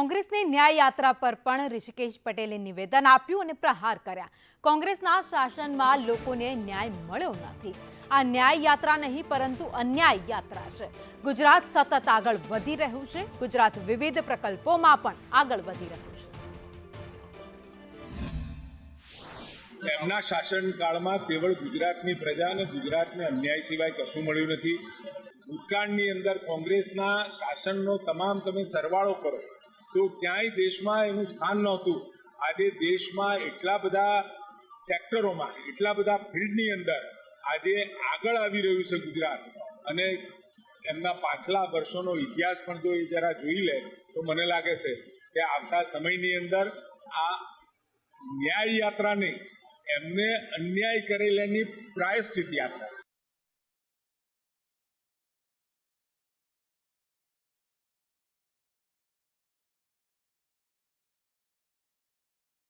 કોંગ્રેસની ન્યાય યાત્રા પર પણ ઋષિકેશ પટેલે નિવેદન આપ્યું અને પ્રહાર કર્યા. કોંગ્રેસના શાસનમાં લોકોને ન્યાય મળ્યો નથી. આ ન્યાય યાત્રા નહીં, પરંતુ અન્યાય યાત્રા છે. ગુજરાત સતત આગળ વધી રહ્યું છે. ગુજરાત વિવિધ પ્રકલ્પોમાં પણ આગળ વધી રહ્યું છે. એમના શાસનકાળમાં કેવળ ગુજરાતની પ્રજા અને ગુજરાતને અન્યાય સિવાય કશું મળ્યું નથી. ભૂતકાળની અંદર કોંગ્રેસના શાસનનો તમામ તમે સરવાળો કરો. તો ક્યાંય દેશમાં એનું સ્થાન નહોતું. આજે દેશમાં એટલા બધા સેક્ટરોમાં, એટલા બધા ફિલ્ડની અંદર આજે આગળ આવી રહ્યું છે ગુજરાત. અને એમના પાછલા વર્ષોનો ઇતિહાસ પણ જો એ જરા જોઈ લે, તો મને લાગે છે કે આવતા સમયની અંદર આ ન્યાય યાત્રાની એમને અન્યાય કરેલાની પ્રાયશ્ચિત યાત્રા છે.